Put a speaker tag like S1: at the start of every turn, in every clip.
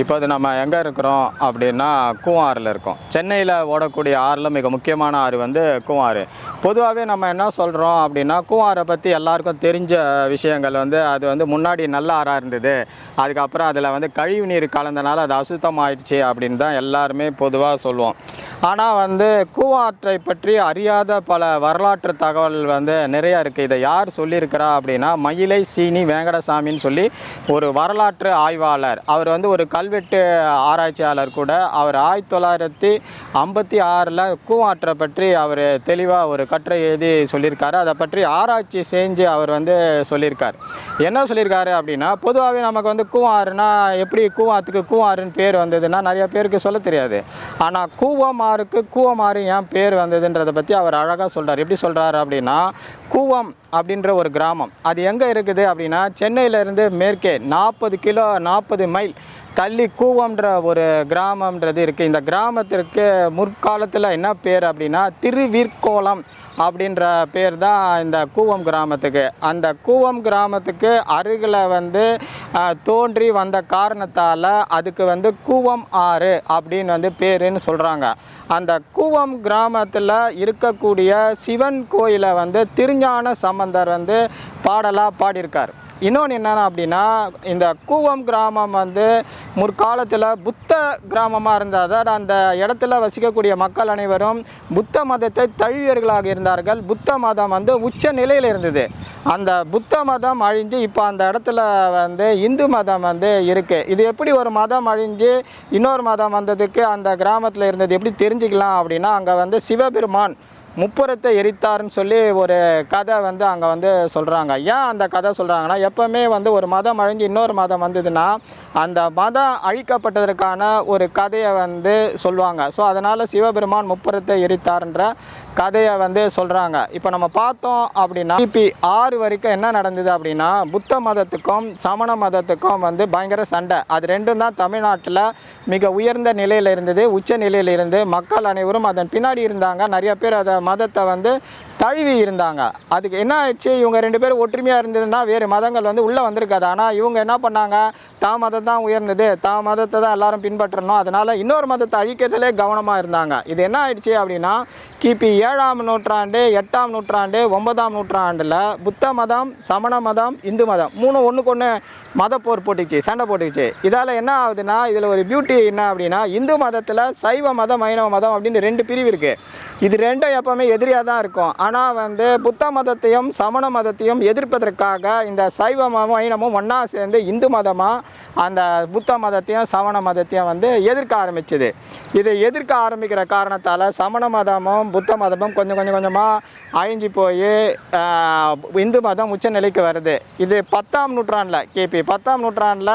S1: இப்போது நம்ம எங்கே இருக்கிறோம் அப்படின்னா கூவாறில் இருக்கோம். சென்னையில் ஓடக்கூடிய ஆறில் மிக முக்கியமான ஆறு வந்து கூவாறு. பொதுவாகவே நம்ம என்ன சொல்கிறோம் அப்படின்னா கூவாரை பற்றி எல்லாருக்கும் தெரிஞ்ச விஷயங்கள் வந்து அது வந்து முன்னாடி நல்ல ஆறாக இருந்தது. அதுக்கப்புறம் அதில் வந்து கழிவு நீர் கலந்தனால அது அசுத்தமாயிடுச்சு அப்படின்னு தான் எல்லாருமே பொதுவாக சொல்லுவோம். ஆனால் வந்து கூவாற்றை பற்றி அறியாத பல வரலாற்று தகவல் வந்து நிறைய இருக்குது இதை யார் சொல்லியிருக்கிறா அப்படின்னா மயிலை சீனி வேங்கடசாமின்னு சொல்லி ஒரு வரலாற்று ஆய்வாளர். அவர் வந்து ஒரு கல்வெட்டு ஆராய்ச்சியாளர் கூட. அவர் ஆயிரத்தி தொள்ளாயிரத்தி ஐம்பத்தி ஆறில் கூவாற்றை பற்றி அவர் தெளிவாக ஒரு கட்டுரை எழுதி சொல்லியிருக்காரு. அதை பற்றி ஆராய்ச்சி செஞ்சு அவர் வந்து சொல்லியிருக்கார். என்ன சொல்லியிருக்காரு அப்படின்னா பொதுவாகவே நமக்கு வந்து கூவாறுனா எப்படி கூவாத்துக்கு கூவாறுன்னு பேர் வந்ததுன்னா நிறைய பேருக்கு சொல்ல தெரியாது. ஆனால் கூவமாருக்கு கூவமாறு ஏன் பேர் வந்ததுன்றதை பற்றி அவர் அழகாக சொல்கிறார் எப்படி சொல்கிறாரு அப்படின்னா கூவம் அப்படின்ற ஒரு கிராமம். அது எங்கே இருக்குது அப்படின்னா சென்னையிலேருந்து மேற்கே நாற்பது கிலோ நாற்பது மைல் தள்ளி கூவம்ன்ற ஒரு கிராமம்ன்றது இருக்குது இந்த கிராமத்திற்கு முற்காலத்தில் என்ன பேர் அப்படின்னா திருவிற்கோலம் அப்படின்ற பேர் தான் இந்த கூவம் கிராமத்துக்கு. அந்த கூவம் கிராமத்துக்கு அருகில் வந்து தோன்றி வந்த காரணத்தால் அதுக்கு வந்து கூவம் ஆறு அப்படின்னு வந்து பேருன்னு சொல்கிறாங்க அந்த கூவம் கிராமத்தில் இருக்கக்கூடிய சிவன் கோயிலை வந்து திருஞான சம்பந்தர் வந்து பாடலாக பாடியிருக்கார். இன்னொன்று என்னென்ன அப்படின்னா இந்த கூவம் கிராமம் வந்து முற்காலத்தில் புத்த கிராமமாக இருந்தால் தான் அந்த இடத்துல வசிக்கக்கூடிய மக்கள் அனைவரும் புத்த மதத்தை தழுவியர்களாக இருந்தார்கள். புத்த மதம் வந்து உச்ச நிலையில் இருந்தது. அந்த புத்த மதம் அழிஞ்சு இப்போ அந்த இடத்துல வந்து இந்து மதம் வந்து இருக்குது இது எப்படி ஒரு மதம் அழிஞ்சு இன்னொரு மதம் வந்ததுக்கு அந்த கிராமத்தில் இருந்தது எப்படி தெரிஞ்சுக்கலாம் அப்படின்னா அங்கே வந்து சிவபெருமான் முப்புறத்தை எரித்தார்னு சொல்லி ஒரு கதை வந்து அங்கே வந்து சொல்கிறாங்க ஏன் அந்த கதை சொல்கிறாங்கன்னா எப்போவுமே வந்து ஒரு மதம் அழிஞ்சு இன்னொரு மதம் வந்ததுன்னா அந்த மதம் அழிக்கப்பட்டதற்கான ஒரு கதையை வந்து சொல்லுவாங்க. ஸோ அதனால் சிவபெருமான் முப்புறத்தை எரித்தார்ன்ற கதையை வந்து சொல்கிறாங்க இப்போ நம்ம பார்த்தோம் அப்படின்னா கிபி ஆறு வரைக்கும் என்ன நடந்தது அப்படின்னா புத்த மதத்துக்கும் சமண மதத்துக்கும் வந்து பயங்கர சண்டை. அது ரெண்டும் தான் தமிழ்நாட்டில் மிக உயர்ந்த நிலையில் இருந்தது. உச்ச நிலையில் இருந்து மக்கள் அனைவரும் அதன் பின்னாடி இருந்தாங்க. நிறைய பேர் அதை மதத்தை வந்து தழுவி இருந்தாங்க. அதுக்கு என்ன ஆயிடுச்சு? இவங்க ரெண்டு பேரும் ஒற்றுமையாக இருந்ததுன்னா வேறு மதங்கள் வந்து உள்ளே வந்திருக்காது. ஆனால் இவங்க என்ன பண்ணாங்க? தா மதம் தான் உயர்ந்தது. தா மதத்தை தான் எல்லாரும் பின்பற்றணும். அதனால் இன்னொரு மதத்தை அழிக்கிறதுலே கவனமாக இருந்தாங்க. இது என்ன ஆயிடுச்சு அப்படின்னா கிபி ஏழாம் நூற்றாண்டு எட்டாம் நூற்றாண்டு ஒன்பதாம் நூற்றாண்டில் புத்த மதம் சமண மதம் இந்து மதம் மூணு ஒன்றுக்கு ஒன்று மத போர் போட்டுச்சு சண்டை போட்டுச்சு. இதால் என்ன ஆகுதுன்னா இதில் ஒரு பியூட்டி என்ன அப்படின்னா இந்து மதத்தில் சைவ மதம் வைணவ மதம் அப்படின்னு ரெண்டு பிரிவு இருக்குது இது ரெண்டும் எப்போவுமே எதிரியாக தான் இருக்கும். ஆனால் வந்து புத்த மதத்தையும் சமண மதத்தையும் எதிர்ப்பதற்காக இந்த சைவமும் ஐனமும் ஒன்றா சேர்ந்து இந்து மதமாக அந்த புத்த மதத்தையும் சமண மதத்தையும் வந்து எதிர்க்க ஆரம்பிச்சது. இதை எதிர்க்க ஆரம்பிக்கிற காரணத்தால் சமண மதமும் புத்த மதமும் கொஞ்சம் கொஞ்சம் கொஞ்சமாக அழிஞ்சு போய் இந்து மதம் உச்சநிலைக்கு வருது. இது பத்தாம் நூற்றாண்டில் கிபி பத்தாம் நூற்றாண்டில்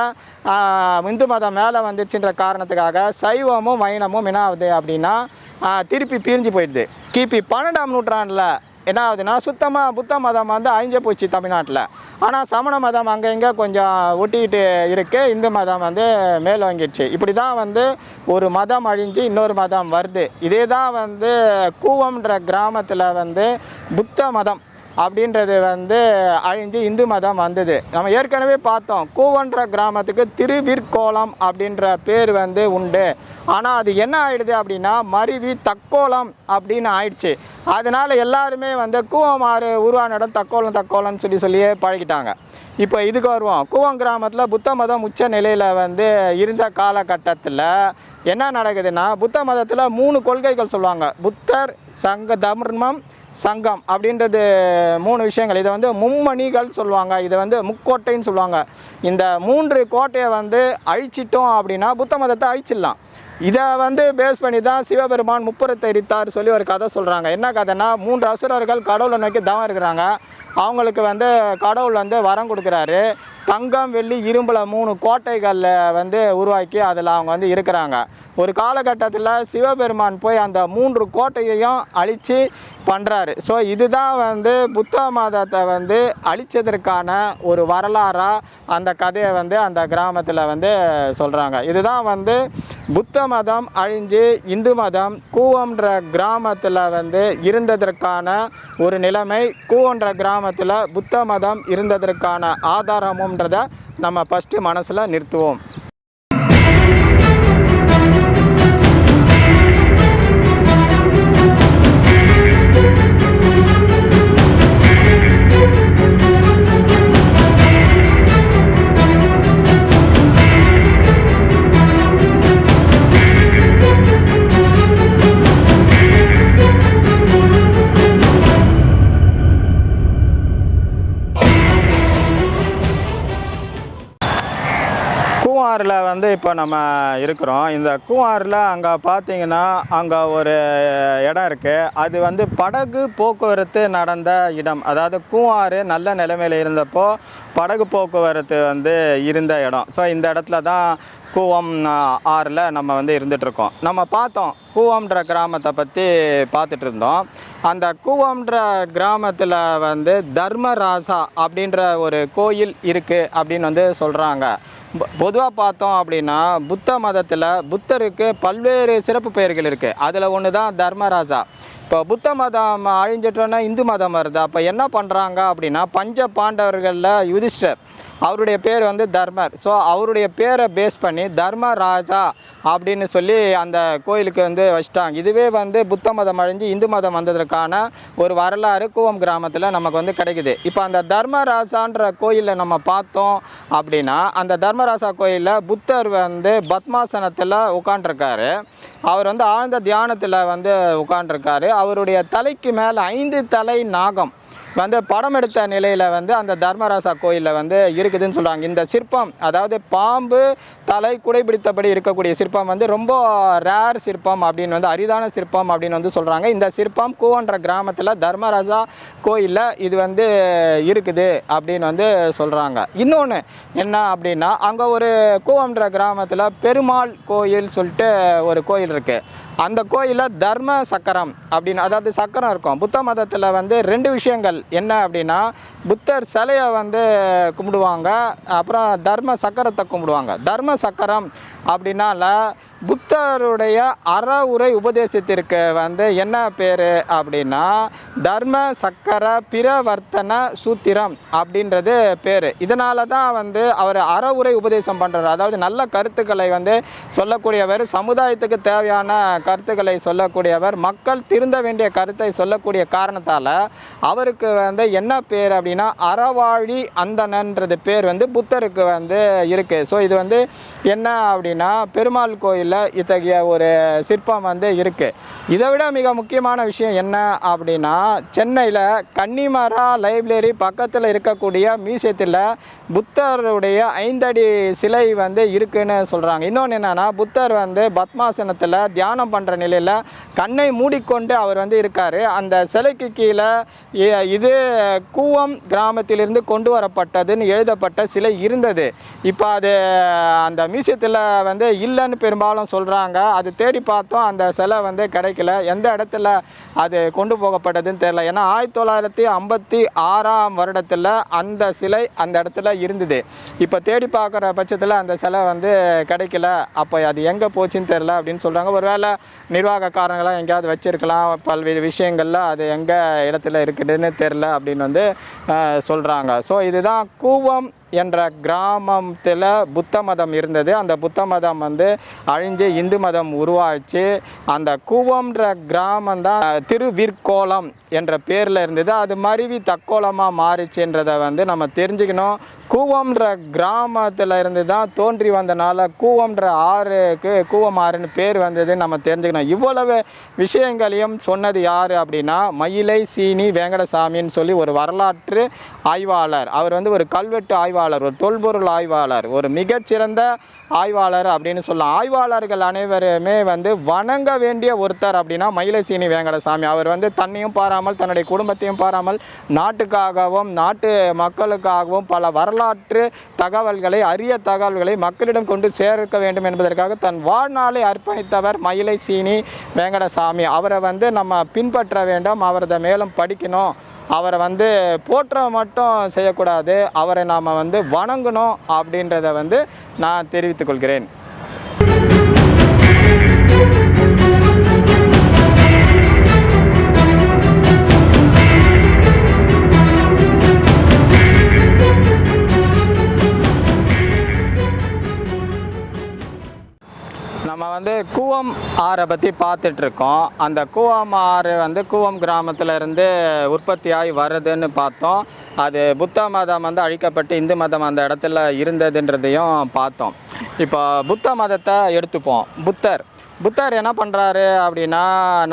S1: இந்து மதம் மேலே வந்துச்சுன்ற காரணத்துக்காக சைவமும் வைணமும் என்ன ஆகுது அப்படின்னா திருப்பி பிரிஞ்சு போயிடுது. கிபி பன்னெண்டாம் நூற்றாண்டில் என்ன ஆகுதுன்னா சுத்தமாக புத்த மதம் வந்து அழிஞ்சு போச்சு தமிழ்நாட்டில். ஆனால் சமண மதம் அங்கே இங்கே கொஞ்சம் ஒட்டிக்கிட்டு இருக்குது இந்து மதம் வந்து மேலோங்கிடுச்சு. இப்படி தான் வந்து ஒரு மதம் அழிஞ்சு இன்னொரு மதம் வருது. இதே தான் வந்து கூவம்ன்ற கிராமத்தில் வந்து புத்த மதம். அப்படின்றது வந்து அழிஞ்சு இந்து மதம் வந்தது. நம்ம ஏற்கனவே பார்த்தோம் கூவன்ற கிராமத்துக்கு திருவிற்கோலம் அப்படின்ற பேர் வந்து உண்டு. ஆனால் அது என்ன ஆயிடுது அப்படின்னா மருவி தக்கோலம் அப்படின்னு ஆயிடுச்சு. அதனால எல்லாருமே வந்து கூவமாறு உருவான இடம் தக்கோலம் தக்கோலம்னு சொல்லி சொல்லியே பழகிட்டாங்க. இப்போ இதுக்கு வருவோம். கூவம் கிராமத்தில் புத்த மதம் உச்ச நிலையில் வந்து இருந்த காலகட்டத்தில் என்ன நடக்குதுன்னா புத்த மதத்தில் மூணு கொள்கைகள் சொல்லுவாங்க. புத்தர் சங்க தர்மம் சங்கம் அப்படின்றது மூணு விஷயங்கள். இதை வந்து மும்மணிகள் சொல்லுவாங்க. இதை வந்து முக்கோட்டைன்னு சொல்லுவாங்க. இந்த மூன்று கோட்டையை வந்து அழிச்சிட்டோம் அப்படின்னா புத்த மதத்தை அழிச்சிடலாம். இதை வந்து பேஸ் பண்ணி தான் சிவபெருமான் முப்புறத்தை எரித்தார் சொல்லி ஒரு கதை சொல்கிறாங்க என்ன கதைன்னா மூன்று அசுரர்கள் கடவுளை நோக்கி தவம் இருக்கிறாங்க. அவங்களுக்கு வந்து கடவுள் வந்து வரம் கொடுக்குறாரு. தங்கம் வெள்ளி இரும்பில் மூணு கோட்டைகளில் வந்து உருவாக்கி அதில் அவங்க வந்து இருக்கிறாங்க. ஒரு காலகட்டத்தில் சிவபெருமான் போய் அந்த மூன்று கோட்டையையும் அழித்து பண்ணுறாரு ஸோ இதுதான் வந்து புத்த மதத்தை வந்து அழித்ததற்கான ஒரு வரலாறாக அந்த கதையை வந்து அந்த கிராமத்தில் வந்து சொல்கிறாங்க இதுதான் வந்து புத்த மதம் அழிஞ்சு இந்து மதம் கூவம்ன்ற கிராமத்தில் வந்து இருந்ததற்கான ஒரு நிலைமை கூவன்ற கிராமத்தில் புத்த மதம் இருந்ததற்கான ஆதாரமும் அப்படின்றத நம்ம ஃபஸ்ட்டு மனசில் நிறுத்துவோம். கூவாரில் வந்து இப்போ நம்ம இருக்கிறோம். இந்த கூவாரில் அங்கே பார்த்தீங்கன்னா அங்கே ஒரு இடம் இருக்குது அது வந்து படகு போக்குவரத்து நடந்த இடம். அதாவது கூவாறு நல்ல நிலைமையில் இருந்தப்போ படகு போக்குவரத்து வந்து இருந்த இடம். ஸோ இந்த இடத்துல தான் கூவம் ஆறில் நம்ம வந்து இருந்துகிட்ருக்கோம் நம்ம பார்த்தோம். கூவம்ன்ற கிராமத்தை பற்றி பார்த்துட்டு இருந்தோம். அந்த கூவம்ன்ற கிராமத்தில் வந்து தர்மராசா அப்படின்ற ஒரு கோயில் இருக்குது அப்படின்னு வந்து சொல்கிறாங்க பொதுவாக பார்த்தோம் அப்படின்னா புத்த மதத்தில் புத்தருக்கு பல்வேறு சிறப்பு பெயர்கள் இருக்குது அதில் ஒன்று தான் தர்மராஜா. இப்போ புத்த மதம் அழிஞ்சிட்டோன்னா இந்து மதம் வருது. அப்போ என்ன பண்ணுறாங்க அப்படின்னா பஞ்ச பாண்டவர்களில் யுதிஷ்டர் அவருடைய பேர் வந்து தர்மர். ஸோ அவருடைய பேரை பேஸ் பண்ணி தர்மராஜா அப்படின்னு சொல்லி அந்த கோயிலுக்கு வந்து வச்சிட்டாங்க. இதுவே வந்து புத்த மதம் அழிஞ்சு இந்து மதம் வந்ததற்கான ஒரு வரலாறு கூவம் கிராமத்தில் நமக்கு வந்து கிடைக்குது. இப்போ அந்த தர்மராஜான்ற கோயிலில் நம்ம பார்த்தோம் அப்படின்னா அந்த தர்மராஜா கோயிலில் புத்தர் வந்து பத்மாசனத்தில் உட்காண்டிருக்காரு அவர் வந்து ஆழ்ந்த தியானத்தில் வந்து உட்காண்டிருக்காரு அவருடைய தலைக்கு மேலே ஐந்து தலை நாகம். வந்து படம் எடுத்த நிலையில் வந்து அந்த தர்மராசா கோயிலில் வந்து இருக்குதுன்னு சொல்கிறாங்க இந்த சிற்பம் அதாவது பாம்பு தலை குடைபிடித்தபடி இருக்கக்கூடிய சிற்பம் வந்து ரொம்ப ரேர் சிற்பம் அப்படின்னு வந்து அரிதான சிற்பம் அப்படின்னு வந்து சொல்கிறாங்க இந்த சிற்பம் கூவன்ற கிராமத்தில் தர்மராசா கோயிலில் இது வந்து இருக்குது அப்படின்னு வந்து சொல்கிறாங்க இன்னொன்று என்ன அப்படின்னா அங்கே ஒரு கூவன்ற கிராமத்தில் பெருமாள் கோயில் சொல்லிட்டு ஒரு கோயில் இருக்குது அந்த கோயிலில் தர்ம சக்கரம் அப்படின்னு அதாவது சக்கரம் இருக்கும். புத்த மதத்தில் வந்து ரெண்டு விஷயங்கள் என்ன அப்படின்னா புத்தர் சிலையை வந்து கும்பிடுவாங்க அப்புறம் தர்ம சக்கரத்தை கும்பிடுவாங்க. தர்ம சக்கரம் அப்படின்னால புத்தருடைய அற உரை உபதேசத்திற்கு வந்து என்ன பேர் அப்படின்னா தர்ம சக்கர பிரவர்த்தன சூத்திரம் அப்படின்றது பேர். இதனால தான் வந்து அவர் அற உரை உபதேசம் பண்ணுறார் அதாவது நல்ல கருத்துக்களை வந்து சொல்லக்கூடியவர் சமுதாயத்துக்கு தேவையான கருத்துக்களை சொல்லக்கூடியவர் மக்கள் திருந்த வேண்டிய கருத்தை சொல்லக்கூடிய காரணத்தால் அவருக்கு வந்து என்ன பேர் அப்படின்னா அறவாழி அந்தணன்றது பேர் வந்து புத்தருக்கு வந்து இருக்குது ஸோ இது வந்து என்ன அப்படின்னா பெருமாள் கோயில் கோயிலில் இத்தகைய ஒரு சிற்பம் வந்து இருக்குது இதை விட மிக முக்கியமான விஷயம் என்ன அப்படின்னா சென்னையில் கன்னிமரா லைப்ரரி பக்கத்தில் இருக்கக்கூடிய மியூசியத்தில் புத்தருடைய ஐந்தடி சிலை வந்து இருக்குன்னு சொல்கிறாங்க இன்னொன்று என்னென்னா புத்தர் வந்து பத்மாசனத்தில் தியானம் பண்ணுற நிலையில் கண்ணை மூடிக்கொண்டு அவர் வந்து இருக்கார். அந்த சிலைக்கு கீழே இது கூவம் கிராமத்திலிருந்து கொண்டு வரப்பட்டதுன்னு எழுதப்பட்ட சிலை இருந்தது. இப்போ அது அந்த மியூசியத்தில் வந்து இல்லைன்னு பெரும்பாலும் சொல்கிறாங்க அது தேடி பார்த்தோம் அந்த சிலை வந்து கிடைக்கல. எந்த இடத்துல அது கொண்டு போகப்பட்டதுன்னு தெரியல. ஏன்னா ஆயிரத்தி தொள்ளாயிரத்தி ஐம்பத்தி ஆறாம் வருடத்தில் அந்த சிலை அந்த இடத்துல இருந்தது. இப்போ தேடி பார்க்குற பட்சத்தில் அந்த சிலை வந்து கிடைக்கல. அப்போ அது எங்கே போச்சுன்னு தெரில அப்படின்னு சொல்கிறாங்க ஒருவேளை நிர்வாக காரணங்களாக எங்கேயாவது வச்சுருக்கலாம். பல்வேறு விஷயங்களில் அது எங்கே இடத்துல இருக்குதுன்னு தெரில அப்படின்னு வந்து சொல்கிறாங்க ஸோ இதுதான் கூவம் என்ற கிராமத்தில் புத்த மதம் இருந்தது. அந்த புத்த மதம் வந்து அழிஞ்சு இந்து மதம் உருவாச்சு. அந்த கூவம்ன்ற கிராமம் தான் திருவிற்கோலம் என்ற பேரில் இருந்தது. அது மருவி தக்கோலமாக மாறிச்சுன்றதை வந்து நம்ம தெரிஞ்சுக்கணும். கூவம்ன்ற கிராமத்தில் இருந்து தான் தோன்றி வந்தனால கூவம்ன்ற ஆறுக்கு கூவம் ஆறுன்னு பேர் வந்தது நம்ம தெரிஞ்சுக்கணும். இவ்வளவு விஷயங்களையும் சொன்னது யார் அப்படின்னா மயிலை சீனி வேங்கடசாமின்னு சொல்லி ஒரு வரலாற்று ஆய்வாளர். அவர் வந்து ஒரு கல்வெட்டு ஆய்வாளர். ஒரு தொல்பொருள் ஆய்வாளர் ஒரு மிகச்சிறந்த ஆய்வாளர் அப்படின்னு சொல்லலாம். ஆய்வாளர்கள் அனைவருமே வந்து வணங்க வேண்டிய ஒருத்தர் அப்படின்னா மயிலசீனி வேங்கடசாமி. அவர் வந்து தன்னையும் பாராமல் தன்னுடைய குடும்பத்தையும் பாராமல் நாட்டுக்காகவும் நாட்டு மக்களுக்காகவும் பல வரலாற்று தகவல்களை அரிய தகவல்களை மக்களிடம் கொண்டு சேர்க்க வேண்டும் என்பதற்காக தன் வாழ்நாளை அர்ப்பணித்தவர் மயிலை சீனி வேங்கடசாமி. அவரை வந்து நம்ம பின்பற்ற வேண்டும் அவரதை மேலும் படிக்கணும். அவரை வந்து போற்ற மட்டும் செய்யக்கூடாது. அவரை நாம் வந்து வணங்கணும் அப்படின்றத வந்து நான் தெரிவித்துக் வந்து கூவம் ஆறை பற்றி பார்த்துட்டு இருக்கோம் அந்த கூவம் ஆறு வந்து கூவம் கிராமத்தில் இருந்து உற்பத்தியாகி வருதுன்னு பார்த்தோம். அது புத்த மதம் வந்து அழிக்கப்பட்டு இந்து மதம் அந்த இடத்துல இருந்ததுன்றதையும் பார்த்தோம். இப்போ புத்த மதத்தை எடுத்துப்போம். புத்தர். புத்தர் என்ன பண்ணுறாரு அப்படின்னா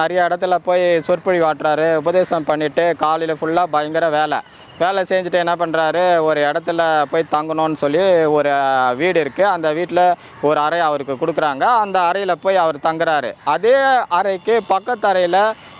S1: நிறைய இடத்துல போய் சொற்பொழிவாட்டுறாரு உபதேசம் பண்ணிவிட்டு காலையில் ஃபுல்லாக பயங்கர வேலை. வேலை செஞ்சுட்டு என்ன பண்ணுறாரு ஒரு இடத்துல போய் தங்கணும்னு சொல்லி ஒரு வீடு இருக்குது அந்த வீட்டில் ஒரு அறை அவருக்கு கொடுக்குறாங்க. அந்த அறையில் போய் அவர் தங்குறாரு. அதே அறைக்கு பக்கத்து அறையில்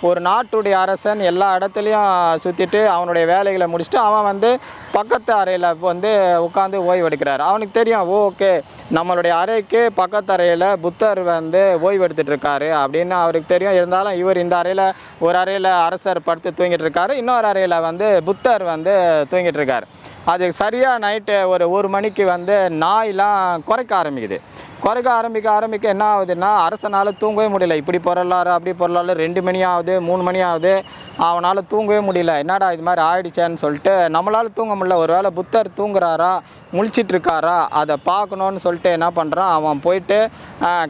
S1: ஒரு நாட்டுடைய அரசன் எல்லா இடத்துலையும் சுற்றிட்டு அவனுடைய வேலைகளை முடிச்சுட்டு அவன் வந்து பக்கத்து அறையில் வந்து உட்காந்து ஓய்வு எடுக்கிறாரு அவனுக்கு தெரியும் ஓகே. நம்மளுடைய அறைக்கு பக்கத்து அறையில் புத்தர் வந்து ஓய்வெடுத்துட்டு இருக்காரு அப்படின்னு அவருக்கு தெரியும். இருந்தாலும் இவர் இந்த அறையில் ஒரு அறையில் அரசர் படுத்து தூங்கிட்டு இருக்காரு இன்னொரு அறையில் வந்து புத்தர் வந்து தூங்கிட்டு இருக்கார் அது சரியாக நைட்டு ஒரு ஒரு மணிக்கு வந்து நாயெலாம் குறைக்க ஆரம்பிக்குது. குறைக்க ஆரம்பிக்க ஆரம்பிக்க என்ன ஆகுதுன்னா அரசனால் தூங்கவே முடியல. இப்படி பொருளாரு அப்படி பொருளாரு ரெண்டு மணி ஆகுது மூணு மணி ஆகுது. அவனால் தூங்கவே முடியல. என்னடா இது மாதிரி ஆயிடுச்சேன்னு சொல்லிட்டு நம்மளால் தூங்க முடியல. ஒருவேளை புத்தர் தூங்குறாரா? முழிச்சிட்டு இருக்காரா அதை பார்க்கணுன்னு சொல்லிட்டு என்ன பண்ணுறான் அவன் போயிட்டு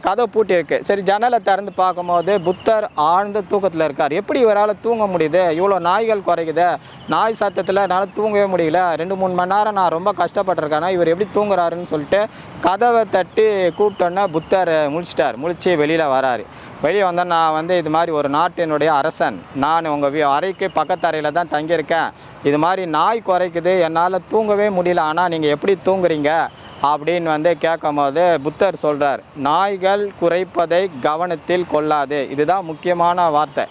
S1: கதை கதவை பூட்டியிருக்கு. சரி ஜன்னலை திறந்து பார்க்கும்போது புத்தர் ஆழ்ந்த தூக்கத்தில் இருக்கார். எப்படி இவரால் தூங்க முடியுது? இவ்வளோ நாய்கள் குறைக்குது நாய் சத்தத்தில் என்னால் தூங்கவே முடியல. ரெண்டு மூணு மணி நேரம் நான் ரொம்ப கஷ்டப்பட்டிருக்கேன். இவர் எப்படி தூங்குறாருன்னு சொல்லிட்டு கதவை தட்டி கூப்பிட்டோன்னே புத்தர் முழிச்சிட்டார். முழிச்சு வெளியில் வராரு. வெளியே வந்தால் நான் வந்து இது மாதிரி ஒரு நாட்டினுடைய அரசன். நான் உங்கள் வீ அறைக்கு பக்கத்து அறையில் தான் தங்கியிருக்கேன். இது மாதிரி நாய் குறைக்குது என்னால் தூங்கவே முடியல. ஆனால் நீங்கள் எப்படி தூங்குறீங்க? அப்படின்னு வந்து கேட்கும்போது புத்தர் சொல்கிறார் நாய்கள் குறைப்பதை கவனத்தில் கொள்ளாது. இதுதான் முக்கியமான வார்த்தை.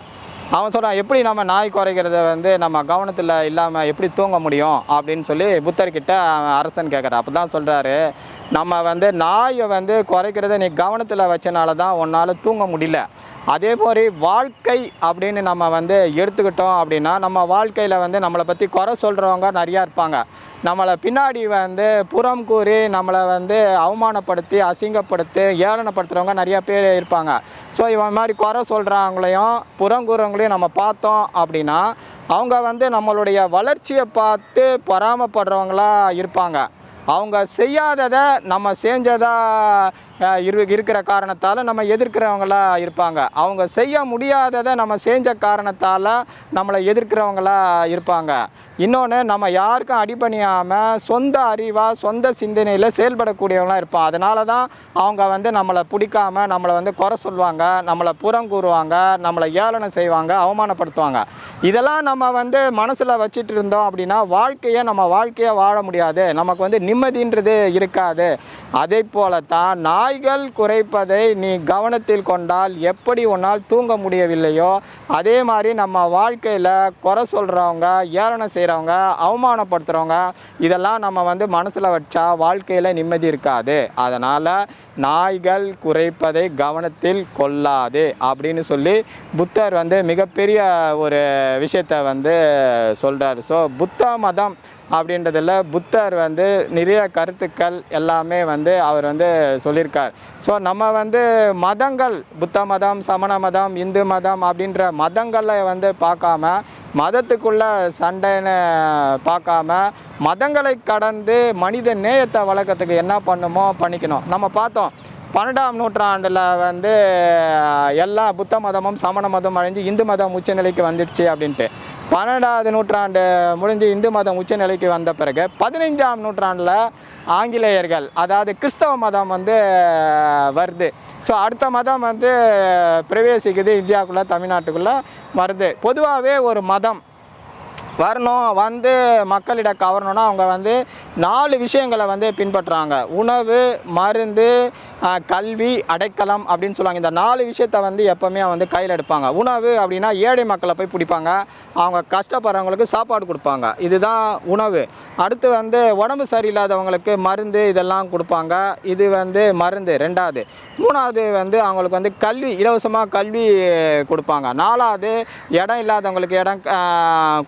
S1: அவன் சொல்கிறான் எப்படி நம்ம நாய் குறைக்கிறத வந்து நம்ம கவனத்தில் இல்லாமல் எப்படி தூங்க முடியும்? அப்படின்னு சொல்லி புத்தர்கிட்ட அவன் அரசன் கேட்குறான் அப்போ தான் சொல்கிறாரு நம்ம வந்து நாயை வந்து குறைக்கிறத நீ கவனத்தில் வச்சனால தான் உன்னால் தூங்க முடியல. அதே மாதிரி வாழ்க்கை அப்படின்னு நம்ம வந்து எடுத்துக்கிட்டோம் அப்படின்னா நம்ம வாழ்க்கையில் வந்து நம்மளை பற்றி குறை சொல்கிறவங்க நிறையா இருப்பாங்க. நம்மளை பின்னாடி வந்து புறம் கூறி நம்மளை வந்து அவமானப்படுத்தி அசிங்கப்படுத்தி ஏளனப்படுத்துகிறவங்க நிறையா பேர் இருப்பாங்க. ஸோ இவன் மாதிரி குறை சொல்கிறவங்களையும் புறம் கூறவங்களையும் நம்ம பார்த்தோம் அப்படின்னா அவங்க வந்து நம்மளுடைய வளர்ச்சியை பார்த்து பொறாமப்படுறவங்களாக இருப்பாங்க. அவங்க செய்யாததை நம்ம செஞ்சதா இரு இருக்கிற காரணத்தால் நம்ம எதிர்க்கிறவங்களா இருப்பாங்க. அவங்க செய்ய முடியாததை நம்ம செஞ்ச காரணத்தால் நம்மளை எதிர்க்கிறவங்களா இருப்பாங்க. இன்னொன்று நம்ம யாருக்கும் அடிபணியாமல் சொந்த அறிவாக சொந்த சிந்தனையில் செயல்படக்கூடியவங்களாம் இருப்பான் அதனால தான் அவங்க வந்து நம்மளை பிடிக்காம நம்மளை வந்து குறை சொல்லுவாங்க நம்மளை புறம் கூறுவாங்க நம்மளை ஏளனம் செய்வாங்க அவமானப்படுத்துவாங்க. இதெல்லாம் நம்ம வந்து மனசில் வச்சுட்டு இருந்தோம் அப்படின்னா வாழ்க்கையை நம்ம வாழ்க்கையை வாழ முடியாது. நமக்கு வந்து நிம்மதின்றது இருக்காது. அதே போல தான் நாய்கள் குறைப்பதை நீ கவனத்தில் கொண்டால் எப்படி உன்னால் தூங்க முடியவில்லையோ? அதே மாதிரி நம்ம வாழ்க்கையில் குறை சொல்கிறவங்க ஏளனம் செய்கிறவங்க அவமானப்படுத்துகிறவங்க இதெல்லாம் நம்ம வந்து மனசில் வச்சா வாழ்க்கையில் நிம்மதி இருக்காது. அதனால் நாய்கள் குறைப்பதை கவனத்தில் கொள்ளாது அப்படின்னு சொல்லி புத்தர் வந்து மிகப்பெரிய ஒரு விஷயத்தை வந்து சொல்கிறார் ஸோ புத்த மதம் அப்படின்றதுல புத்தர் வந்து நிறைய கருத்துக்கள் எல்லாமே வந்து அவர் வந்து சொல்லியிருக்காரு. ஸோ நம்ம வந்து மதங்கள் புத்த மதம் சமண மதம் இந்து மதம் அப்படின்ற மதங்களை வந்து பார்க்காம மதத்துக்குள்ள சண்டைன்னு பார்க்காம மதங்களை கடந்து மனித நேயத்தை வளர்க்கறதுக்கு என்ன பண்ணுமோ பண்ணிக்கணும். நம்ம பார்த்தோம் பன்னெண்டாம் நூற்றாண்டில் வந்து எல்லா புத்த மதமும் சமண மதம் அழிஞ்சு இந்து மதம் உச்சநிலைக்கு வந்துடுச்சு அப்படின்ட்டு. பன்னெண்டாவது நூற்றாண்டு முடிஞ்சு இந்து மதம் உச்சநிலைக்கு வந்த பிறகு பதினைஞ்சாம் நூற்றாண்டில் ஆங்கிலேயர்கள் அதாவது கிறிஸ்தவ மதம் வந்து வருது. ஸோ அடுத்த மதம் வந்து பிரவேசிக்குது இந்தியாவுக்குள்ளே தமிழ்நாட்டுக்குள்ளே வருது. பொதுவாகவே ஒரு மதம் வரணும் வந்து மக்களிட கவரணும்னா அவங்க வந்து நாலு விஷயங்களை வந்து பின்பற்றுறாங்க. உணவு மருந்து கல்வி அடைக்கலம் அப்படின்னு சொல்லுவாங்க. இந்த நாலு விஷயத்த வந்து எப்போவுமே வந்து கையில் எடுப்பாங்க. உணவு அப்படின்னா ஏழை மக்களை போய் பிடிப்பாங்க. அவங்க கஷ்டப்படுறவங்களுக்கு சாப்பாடு கொடுப்பாங்க. இதுதான் உணவு. அடுத்து வந்து உடம்பு சரியில்லாதவங்களுக்கு மருந்து இதெல்லாம் கொடுப்பாங்க. இது வந்து மருந்து ரெண்டாவது. மூணாவது வந்து அவங்களுக்கு வந்து கல்வி இலவசமாக கல்வி கொடுப்பாங்க. நாலாவது இடம் இல்லாதவங்களுக்கு இடம்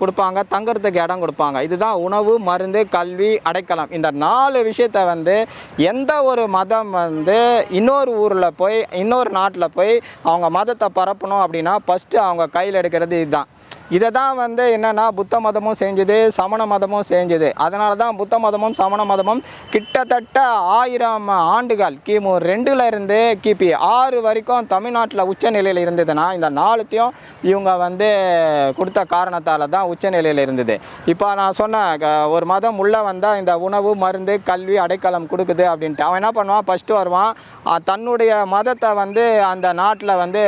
S1: கொடுப்பாங்க. கொடுப்பாங்க தங்குறதுக்கு இடம் கொடுப்பாங்க. இதுதான் உணவு மருந்து கல்வி அடைக்கலம். இந்த நாலு விஷயத்த வந்து எந்த ஒரு மதம் வந்து இன்னொரு ஊரில் போய் இன்னொரு நாட்டில் போய் அவங்க மதத்தை பரப்பணும் அப்படின்னா ஃபஸ்ட்டு அவங்க கையில் எடுக்கிறது இதுதான். இதை தான் வந்து என்னென்னா புத்த மதமும் செஞ்சுது சமண மதமும் செஞ்சுது. அதனால தான் புத்த மதமும் சமண மதமும் கிட்டத்தட்ட ஆயிரம் ஆண்டுகள் கிமு ரெண்டுல இருந்து கிபி ஆறு வரைக்கும் தமிழ்நாட்டில் உச்சநிலையில் இருந்ததுன்னா இந்த நாலுத்தையும் இவங்க வந்து கொடுத்த காரணத்தால் தான் உச்சநிலையில் இருந்தது. இப்போ நான் சொன்னேன் க- ஒரு மதம் உள்ளே வந்தால் இந்த உணவு மருந்து கல்வி அடைக்கலம் கொடுக்குது அப்படின்ட்டு. அவன் என்ன பண்ணுவான்? ஃபஸ்ட்டு வருவான். தன்னுடைய மதத்தை வந்து அந்த நாட்டில் வந்து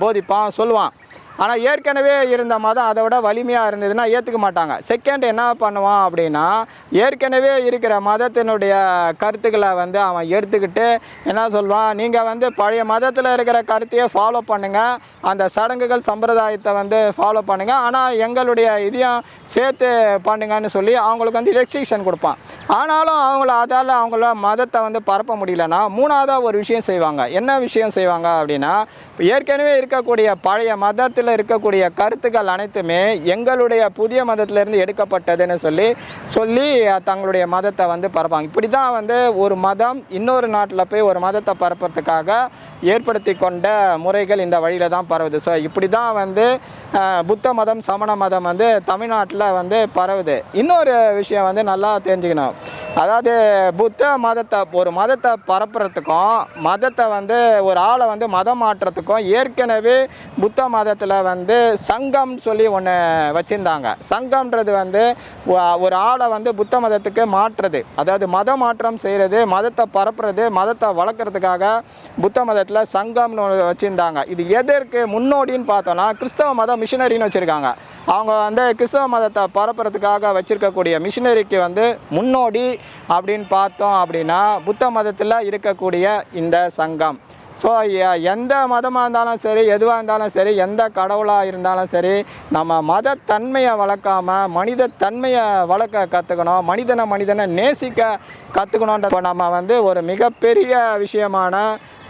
S1: போதிப்பான் சொல்லுவான். ஆனால் ஏற்கனவே இருந்த மதம் அதை விட வலிமையாக இருந்ததுன்னா ஏற்றுக்க மாட்டாங்க. செகண்ட் என்ன பண்ணுவான் அப்படின்னா ஏற்கனவே இருக்கிற மதத்தினுடைய கருத்துக்களை வந்து அவன் எடுத்துக்கிட்டு என்ன சொல்லுவான் நீங்கள் வந்து பழைய மதத்தில் இருக்கிற கருத்தையே ஃபாலோ பண்ணுங்கள் அந்த சடங்குகள் சம்பிரதாயத்தை வந்து ஃபாலோ பண்ணுங்கள் ஆனால் எங்களுடைய இதையும் சேர்த்து பண்ணுங்கன்னு சொல்லி அவங்களுக்கு வந்து ரெஸ்ட்ரிக்ஷன் கொடுப்பான். ஆனாலும் அவங்கள அதால் அவங்கள மதத்தை வந்து பரப்ப முடியலன்னா மூணாவதாக ஒரு விஷயம் செய்வாங்க. என்ன விஷயம் செய்வாங்க அப்படின்னா ஏற்கனவே இருக்கக்கூடிய பழைய மதத்தில் இருக்கக்கூடிய கருத்துக்கள் அனைத்துமே எங்களுடைய புதிய மதத்திலேருந்து எடுக்கப்பட்டதுன்னு சொல்லி சொல்லி தங்களுடைய மதத்தை வந்து பரப்பாங்க இப்படி தான் வந்து ஒரு மதம் இன்னொரு நாட்டில் போய் ஒரு மதத்தை பரப்புறதுக்காக ஏற்படுத்தி கொண்ட முறைகள் இந்த வழியில் தான் பரவுது. ஸோ இப்படி தான் வந்து புத்த மதம் சமண மதம் வந்து தமிழ்நாட்டில் வந்து பரவுது. இன்னொரு விஷயம் வந்து நல்லா தெரிஞ்சுக்கணும். அதாவது புத்த மதத்தை ஒரு மதத்தை பரப்புறதுக்கும் மதத்தை வந்து ஒரு ஆளை வந்து மதம் மாற்றுறதுக்கும் ஏற்கனவே புத்த மதத்தில் வந்து சங்கம் சொல்லி ஒன்று வச்சுருந்தாங்க. சங்கம்ன்றது வந்து ஒரு ஆளை வந்து புத்த மதத்துக்கு மாற்றுறது. அதாவது மத மாற்றம் செய்கிறது மதத்தை பரப்புறது மதத்தை வளர்க்குறதுக்காக புத்த மதத்தில் சங்கம்னு ஒன்று வச்சுருந்தாங்க. இது எதற்கு முன்னோடின்னு பார்த்தோன்னா கிறிஸ்தவ மதம் மிஷினரின்னு வச்சுருக்காங்க. அவங்க வந்து கிறிஸ்தவ மதத்தை பரப்புறதுக்காக வச்சுருக்கக்கூடிய மிஷினரிக்கு வந்து முன்னோடி அப்படின்னு பார்த்தோம் அப்படின்னா புத்த மதத்தில் இருக்கக்கூடிய இந்த சங்கம். ஸோ எந்த மதமாக இருந்தாலும் சரி எதுவாக இருந்தாலும் சரி எந்த கடவுளாக இருந்தாலும் சரி நம்ம மத தன்மையை வளர்க்காம மனித தன்மையை வளர்க்க கற்றுக்கணும் மனிதனை மனிதனை நேசிக்க கற்றுக்கணுன்ற நம்ம வந்து ஒரு மிகப்பெரிய விஷயமான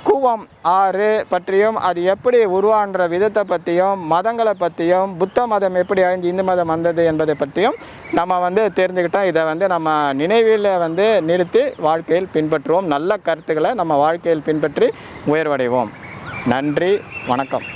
S1: கூவம் ஆறு பற்றியும் அது எப்படி உருவான்ற விதத்தை பற்றியும் மதங்களை பற்றியும் புத்த மதம் எப்படி அழிஞ்சு இந்து மதம் வந்தது என்பதை பற்றியும் நம்ம வந்து தெரிஞ்சுக்கிட்டோம் இதை வந்து நம்ம நினைவில் வந்து நிறுத்தி வாழ்க்கையில் பின்பற்றுவோம். நல்ல கருத்துக்களை நம்ம வாழ்க்கையில் பின்பற்றி உயர்வடைவோம். நன்றி வணக்கம்.